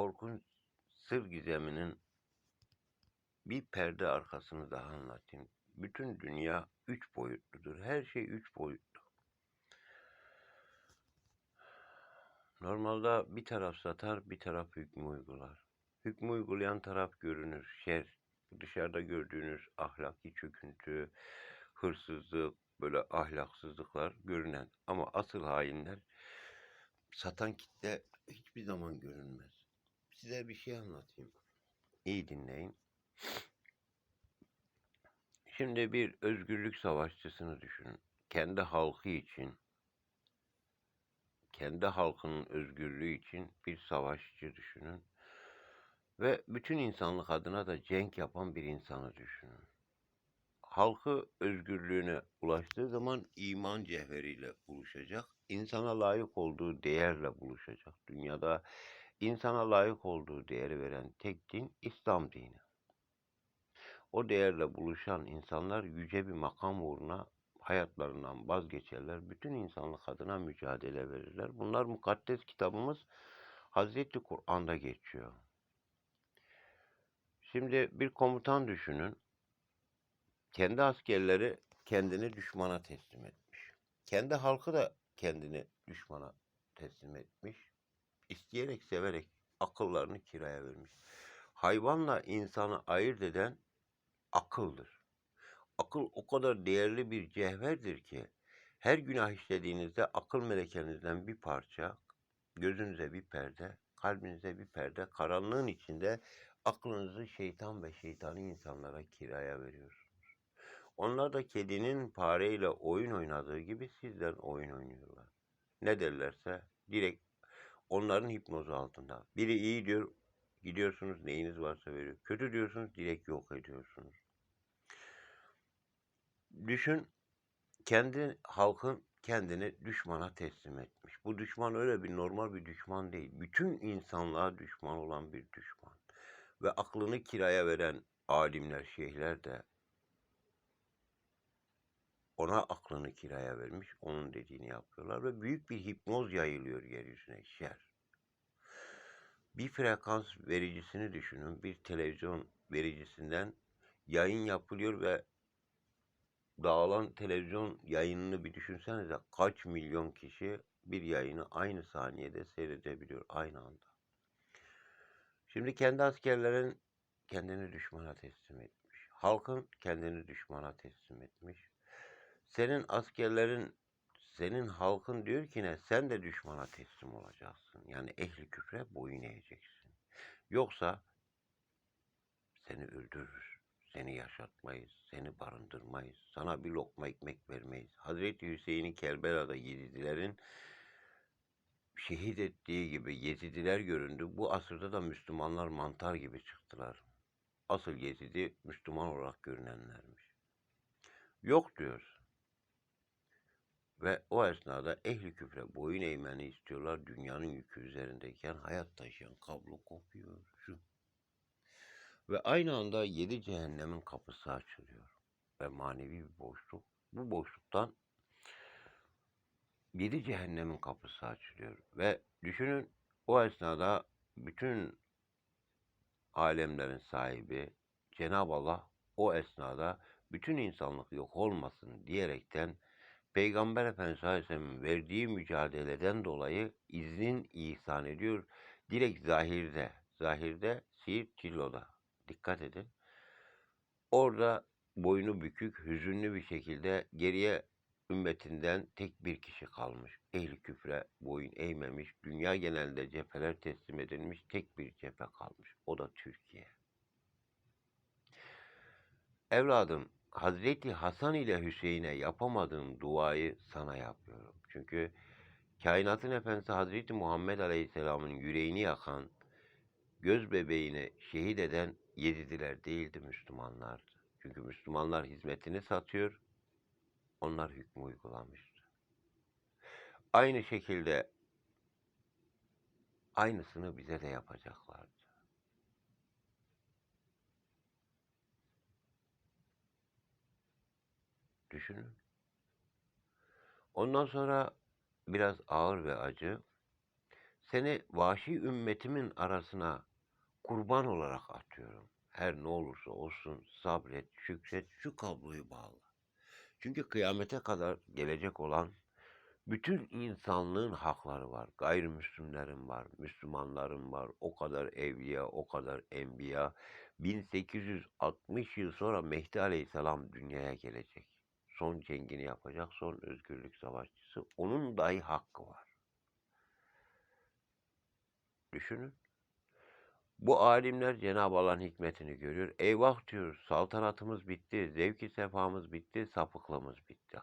korkunç sır gizeminin bir perde arkasını daha anlatayım. Bütün dünya üç boyutludur. Her şey üç boyutlu. Normalde bir taraf satar, bir taraf hükmü uygular. Hükmü uygulayan taraf görünür, şer. Dışarıda gördüğünüz ahlaki çöküntü, hırsızlık, böyle ahlaksızlıklar görünen. Ama asıl hainler satan kitle hiçbir zaman görünmez. Size bir şey anlatayım. İyi dinleyin. Şimdi bir özgürlük savaşçısını düşünün. Kendi halkı için, kendi halkının özgürlüğü için bir savaşçı düşünün. Ve bütün insanlık adına da cenk yapan bir insanı düşünün. Halkı özgürlüğüne ulaştığı zaman iman cevheriyle buluşacak. İnsana layık olduğu değerle buluşacak. Dünyada insana layık olduğu değeri veren tek din İslam dini. O değerle buluşan insanlar yüce bir makam uğruna hayatlarından vazgeçerler. Bütün insanlık adına mücadele verirler. Bunlar mukaddes kitabımız Hazreti Kur'an'da geçiyor. Şimdi bir komutan düşünün. Kendi askerleri kendini düşmana teslim etmiş. Kendi halkı da kendini düşmana teslim etmiş. İsteyerek severek akıllarını kiraya vermiş. Hayvanla insanı ayırt eden akıldır. Akıl o kadar değerli bir cevherdir ki her günah işlediğinizde akıl melekenizden bir parça, gözünüze bir perde, kalbinize bir perde, karanlığın içinde aklınızı şeytan ve şeytani insanlara kiraya veriyorsunuz. Onlar da kedinin fareyle oyun oynadığı gibi sizden oyun oynuyorlar. Ne derlerse direkt onların hipnozu altında. Biri iyi diyor, gidiyorsunuz neyiniz varsa veriyor. Kötü diyorsunuz direkt yok ediyorsunuz. Düşün kendi halkın kendini düşmana teslim etmiş. Bu düşman öyle bir normal bir düşman değil. Bütün insanlığa düşman olan bir düşman. Ve aklını kiraya veren alimler, şeyhler de ona aklını kiraya vermiş, onun dediğini yapıyorlar ve büyük bir hipnoz yayılıyor yeryüzüne, şer. Bir frekans vericisini düşünün, bir televizyon vericisinden yayın yapılıyor ve dağılan televizyon yayınını bir düşünsenize kaç milyon kişi bir yayını aynı saniyede seyredebiliyor aynı anda. Şimdi kendi askerlerin kendini düşmana teslim etmiş. Halkın kendini düşmana teslim etmiş. Senin askerlerin, senin halkın diyor ki ne? Sen de düşmana teslim olacaksın. Yani ehli küfre boyun eğeceksin. Yoksa seni öldürür. Seni yaşatmayız, seni barındırmayız, sana bir lokma ekmek vermeyiz. Hazreti Hüseyin'i Kerbela'da Yezidilerin şehit ettiği gibi Yezidiler göründü. Bu asırda da Müslümanlar mantar gibi çıktılar. Asıl Yezidi Müslüman olarak görünenlermiş. Yok diyor. Ve o esnada ehli küfre boyun eğmeni istiyorlar. Dünyanın yükü üzerindeyken hayat taşıyan kablo kopuyor. Şu. Ve aynı anda yedi cehennemin kapısı açılıyor. Ve manevi bir boşluk. Bu boşluktan yedi cehennemin kapısı açılıyor. Ve düşünün o esnada bütün alemlerin sahibi Cenab-ı Allah o esnada bütün insanlık yok olmasın diyerekten Peygamber Efendimiz Aleyhisselam'ın verdiği mücadeleden dolayı izin ihsan ediyor. Direkt zahirde, zahirde Siirt Cillo'da. Dikkat edin. Orada boynu bükük, hüzünlü bir şekilde geriye ümmetinden tek bir kişi kalmış. Ehli küfre boyun eğmemiş, dünya genelinde cepheler teslim edilmiş, tek bir cephe kalmış. O da Türkiye. Evladım, Hazreti Hasan ile Hüseyin'e yapamadığım duayı sana yapıyorum. Çünkü kainatın efendisi Hazreti Muhammed Aleyhisselam'ın yüreğini yakan, göz bebeğini şehit eden Yezidiler değildi Müslümanlardı. Çünkü Müslümanlar hizmetini satıyor, onlar hükmü uygulamıştı. Aynı şekilde aynısını bize de yapacaklardı. Düşünün. Ondan sonra biraz ağır ve acı. Seni vahşi ümmetimin arasına kurban olarak atıyorum. Her ne olursa olsun sabret, şükret, şu kabloyu bağla. Çünkü kıyamete kadar gelecek olan bütün insanlığın hakları var. Gayrimüslimlerin var, Müslümanların var. O kadar evliya, o kadar enbiya. 1860 yıl sonra Mehdi Aleyhisselam dünyaya gelecek. Son cengini yapacak, son özgürlük savaşçısı. Onun dahi hakkı var. Düşünün. Bu alimler Cenab-ı Allah'ın hikmetini görüyor. Eyvah diyoruz, saltanatımız bitti, zevki sefamız bitti, sapıklığımız bitti.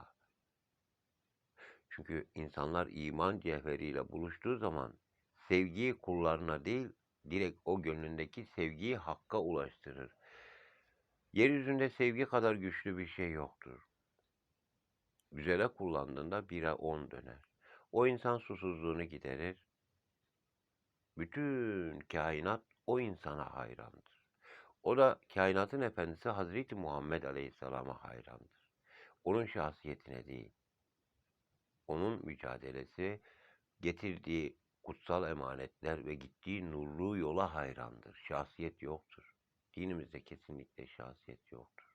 Çünkü insanlar iman cevheriyle buluştuğu zaman sevgiyi kullarına değil, direkt o gönlündeki sevgiyi hakka ulaştırır. Yeryüzünde sevgi kadar güçlü bir şey yoktur. Güzele kullandığında bire on döner. O insan susuzluğunu giderir. Bütün kainat o insana hayrandır. O da kainatın efendisi Hazreti Muhammed Aleyhisselam'a hayrandır. Onun şahsiyetine değil. Onun mücadelesi, getirdiği kutsal emanetler ve gittiği nurlu yola hayrandır. Şahsiyet yoktur. Dinimizde kesinlikle şahsiyet yoktur.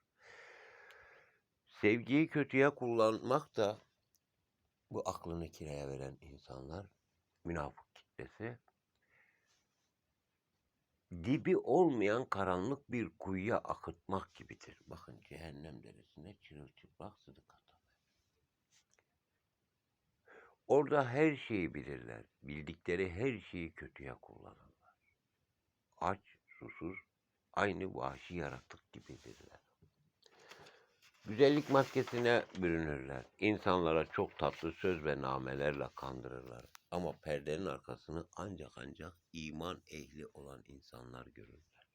Sevgiyi kötüye kullanmak da bu aklını kiraya veren insanlar, münafık kitlesi, dibi olmayan karanlık bir kuyuya akıtmak gibidir. Bakın cehennem deresine çırılçıplak sıdık atar. Orada her şeyi bilirler. Bildikleri her şeyi kötüye kullanırlar. Aç, susuz, aynı vahşi yaratık gibidirler. Güzellik maskesine bürünürler. İnsanlara çok tatlı söz ve namelerle kandırırlar. Ama perdenin arkasını ancak ancak iman ehli olan insanlar görürler.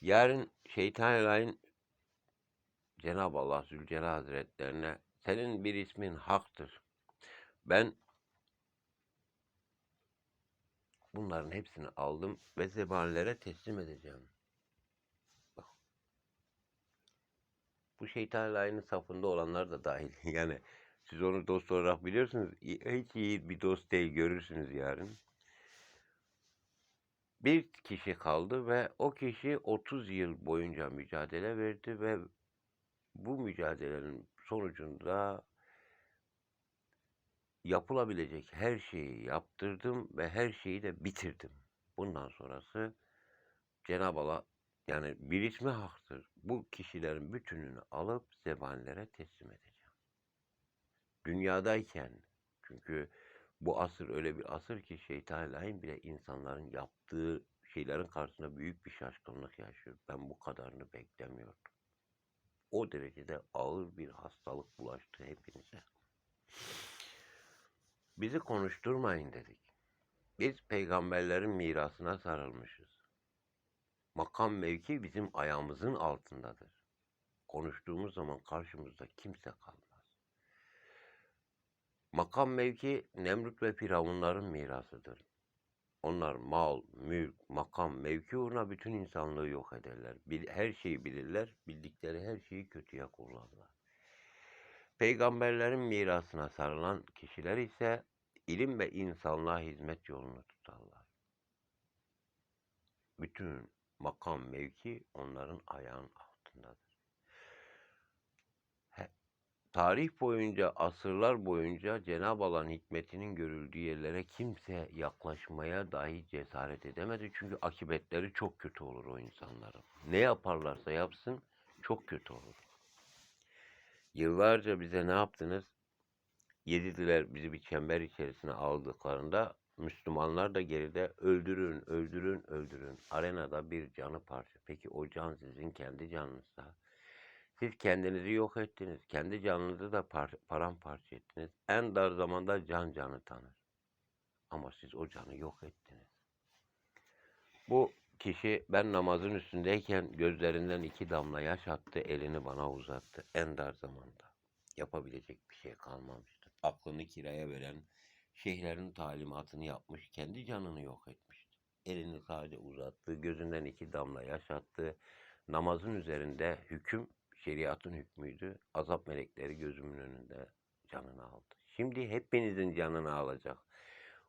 Yarın şeytan elayın Cenab-ı Allah Zülcelal Hazretlerine senin bir ismin haktır. Ben bunların hepsini aldım ve zebanilere teslim edeceğim. Bu şeytan layının safında olanlar da dahil. Yani siz onu dost olarak biliyorsunuz. Hiç iyi bir dost değil görürsünüz yarın. Bir kişi kaldı ve o kişi 30 yıl boyunca mücadele verdi ve bu mücadelenin sonucunda yapılabilecek her şeyi yaptırdım ve her şeyi de bitirdim. Bundan sonrası Cenab-ı Allah yani bir ismi haktır. Bu kişilerin bütününü alıp zebanilere teslim edeceğim. Dünyadayken çünkü bu asır öyle bir asır ki şeytan lahin bile insanların yaptığı şeylerin karşısında büyük bir şaşkınlık yaşıyor. Ben bu kadarını beklemiyordum. O derecede ağır bir hastalık bulaştı hepinize. Bizi konuşturmayın dedik. Biz peygamberlerin mirasına sarılmışız. Makam mevki bizim ayağımızın altındadır. Konuştuğumuz zaman karşımızda kimse kalmaz. Makam mevki Nemrut ve Firavunların mirasıdır. Onlar mal, mülk, makam, mevki uğruna bütün insanlığı yok ederler. Bil- Her şeyi bilirler, bildikleri her şeyi kötüye kullanırlar. Peygamberlerin mirasına sarılan kişiler ise ilim ve insanlığa hizmet yolunu tutarlar. Bütün makam, mevki onların ayağın altındadır. He- Tarih boyunca, asırlar boyunca Cenab-ı Allah'ın hikmetinin görüldüğü yerlere kimse yaklaşmaya dahi cesaret edemedi. Çünkü akıbetleri çok kötü olur o insanların. Ne yaparlarsa yapsın çok kötü olur. Yıllarca bize ne yaptınız? Yezidiler bizi bir çember içerisine aldıklarında Müslümanlar da geride öldürün, öldürün, öldürün. Arenada bir canı parça. Peki o can sizin kendi canınızsa. Siz kendinizi yok ettiniz. Kendi canınızı da par- paramparça ettiniz. En dar zamanda can canı tanır. Ama siz o canı yok ettiniz. Bu kişi ben namazın üstündeyken gözlerinden iki damla yaş attı, elini bana uzattı. En dar zamanda. Yapabilecek bir şey kalmamıştı. Aklını kiraya veren, şeyhlerin talimatını yapmış, kendi canını yok etmişti. Elini sadece uzattı, gözünden iki damla yaş attı. Namazın üzerinde hüküm, şeriatın hükmüydü. Azap melekleri gözümün önünde canını aldı. Şimdi hepinizin canını alacak.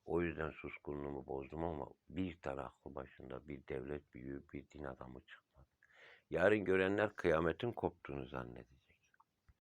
O yüzden suskunluğumu bozdum ama bir tane aklı başında bir devlet büyüğü, bir din adamı çıkmadı. Yarın görenler kıyametin koptuğunu zannedecek.